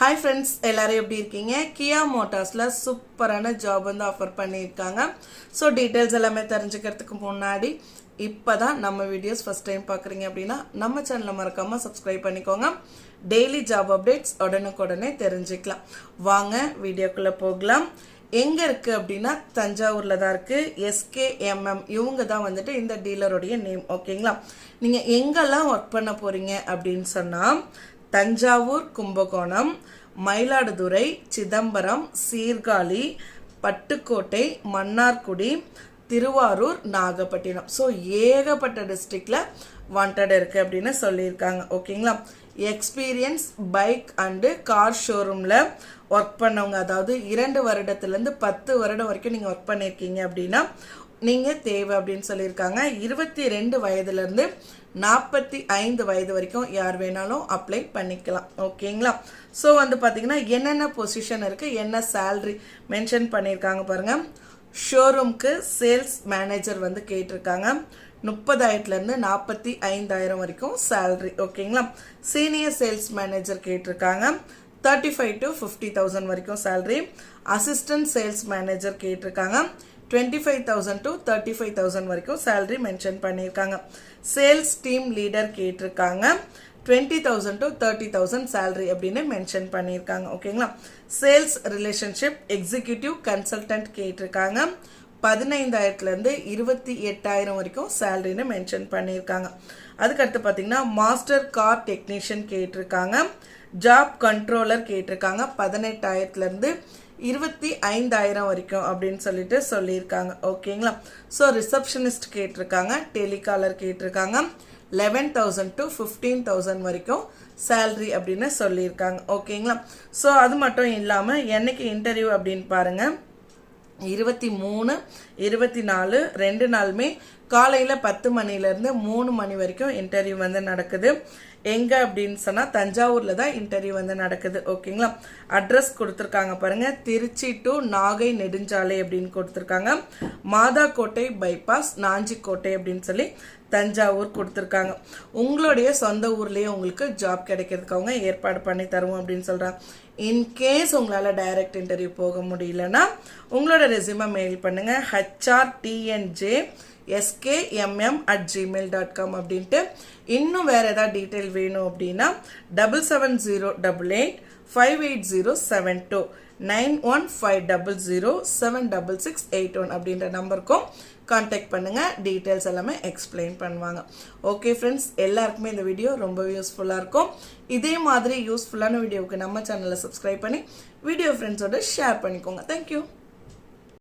Hi friends எல்லாரும் எப்படி இருக்கீங்க? கியா மோட்டார்ஸில் சூப்பரான ஜாப் வந்து ஆஃபர் பண்ணியிருக்காங்க. ஸோ டீட்டெயில்ஸ் எல்லாமே தெரிஞ்சுக்கிறதுக்கு முன்னாடி இப்போ தான் நம்ம வீடியோஸ் ஃபஸ்ட் டைம் பார்க்குறீங்க அப்படின்னா நம்ம சேனலை மறக்காமல் சப்ஸ்கிரைப் பண்ணிக்கோங்க. டெய்லி ஜாப் அப்டேட்ஸ் உடனுக்குடனே தெரிஞ்சுக்கலாம். வாங்க வீடியோக்குள்ளே போகலாம். எங்கே இருக்குது அப்படின்னா தஞ்சாவூரில் தான் இருக்குது எஸ்கேஎம்எம் இவங்க தான் வந்துட்டு இந்த டீலருடைய நேம் ஓகேங்களா நீங்கள் எங்கெல்லாம் ஒர்க் பண்ண போகிறீங்க அப்படின்னு சொன்னால் தஞ்சாவூர் கும்பகோணம் மயிலாடுதுறை சிதம்பரம் சீர்காழி பட்டுக்கோட்டை மன்னார்குடி திருவாரூர் நாகப்பட்டினம். ஸோ ஏகப்பட்ட டிஸ்ட்ரிக்டில் வாண்டட் இருக்குது அப்படின்னு சொல்லியிருக்காங்க. ஓகேங்களா எக்ஸ்பீரியன்ஸ் பைக் அண்டு கார் ஷோரூமில் ஒர்க் பண்ணவங்க அதாவது இரண்டு வருடத்துலேருந்து பத்து வருடம் வரைக்கும் நீங்கள் ஒர்க் பண்ணியிருக்கீங்க அப்படின்னா நீங்கள் தேவை அப்படின்னு சொல்லியிருக்காங்க. இருபத்தி ரெண்டு வயதுலேருந்து நாற்பத்தி ஐந்து வயது வரைக்கும் யார் வேணாலும் அப்ளை பண்ணிக்கலாம். ஓகேங்களா? ஸோ வந்து பார்த்தீங்கன்னா என்னென்ன பொசிஷன் இருக்குது என்ன சேல்ரி மென்ஷன் பண்ணியிருக்காங்க பாருங்கள் ஷோரூம்க்கு சேல்ஸ் மேனேஜர் வந்து கேட்டிருக்காங்க. முப்பதாயிரத்துலேருந்து நாற்பத்தி ஐந்தாயிரம் வரைக்கும் சேல்ரி ஓகேங்களா? சீனியர் சேல்ஸ் மேனேஜர் கேட்டிருக்காங்க. Thirty five to fifty thousand வரைக்கும் சேல்ரி அசிஸ்டன்ட் சேல்ஸ் மேனேஜர் கேட்டிருக்காங்க. Twenty five thousand to thirty five thousand வரைக்கும் சேல்ரி மென்ஷன் பண்ணியிருக்காங்க. சேல்ஸ் டீம் லீடர் கேட்டிருக்காங்க. Twenty thousand to thirty thousand salary அப்படின்னு mention பண்ணியிருக்காங்க. ஓகேங்களா sales relationship executive consultant கேட்டிருக்காங்க. பதினைந்தாயிரத்துலேருந்து இருபத்தி எட்டாயிரம் வரைக்கும் சேலரின்னு மென்ஷன் பண்ணியிருக்காங்க. அதுக்கடுத்து பார்த்தீங்கன்னா மாஸ்டர் கார் டெக்னீஷியன் கேட்டிருக்காங்க. ஜாப் கண்ட்ரோலர் கேட்டிருக்காங்க. பதினெட்டாயிரத்துலேருந்து இருபத்தி ஐந்தாயிரம் வரைக்கும் அப்படின்னு சொல்லிட்டு சொல்லியிருக்காங்க. ஓகேங்களா? ஸோ ரிசப்ஷனிஸ்ட் கேட்டிருக்காங்க டெலிகாலர் கேட்டிருக்காங்க. Eleven thousand to fifteen thousand வரைக்கும் சேல்ரி அப்படின்னு சொல்லியிருக்காங்க. ஓகேங்களா? ஸோ அது மட்டும் இல்லாமல் என்னைக்கு இன்டர்வியூ அப்படின்னு பாருங்கள் இருபத்தி மூணு இருபத்தி நாலு ரெண்டு நாளுமே காலையில் பத்து மணிலேருந்து மூணு மணி வரைக்கும் இன்டர்வியூ வந்து நடக்குது. எங்கே அப்படின்னு சொன்னால் தஞ்சாவூரில் தான் இன்டர்வியூ வந்து நடக்குது. ஓகேங்களா அட்ரஸ் கொடுத்துருக்காங்க பாருங்கள் திருச்சி டு நாகை நெடுஞ்சாலை அப்படின்னு கொடுத்துருக்காங்க. மாதாக்கோட்டை பைபாஸ் நாஞ்சிக்கோட்டை அப்படின்னு சொல்லி தஞ்சாவூர் கொடுத்துருக்காங்க. உங்களுடைய சொந்த ஊர்லேயே உங்களுக்கு ஜாப் கிடைக்கிறதுக்கு அவங்க ஏற்பாடு பண்ணி தருவோம் அப்படின்னு சொல்கிறாங்க இன்கேஸ் உங்களால் டைரக்ட் இன்டர்வியூ போக முடியலன்னா உங்களோட ரெசியூமை மெயில் பண்ணுங்கள் HR TNJ SKMM at gmail dot com அப்படின்ட்டு. இன்னும் வேறு ஏதாவது டீட்டெயில் வேணும் அப்படின்னா double seven zero double eight five eight zero seven two nine one five double zero seven double six eight one அப்படின்ற நம்பருக்கும் காண்டாக்ட் பண்ணுங்கள் டீட்டெயில்ஸ் எல்லாமே எக்ஸ்பிளைன் பண்ணுவாங்க. ஓகே ஃப்ரெண்ட்ஸ் எல்லாருக்குமே இந்த வீடியோ ரொம்ப யூஸ்ஃபுல்லாக இருக்கும். இதே மாதிரி யூஸ்ஃபுல்லான வீடியோவுக்கு நம்ம சேனலை சப்ஸ்கிரைப் பண்ணி வீடியோ ஃப்ரெண்ட்ஸோட ஷேர் பண்ணிக்கோங்க. தேங்க்யூ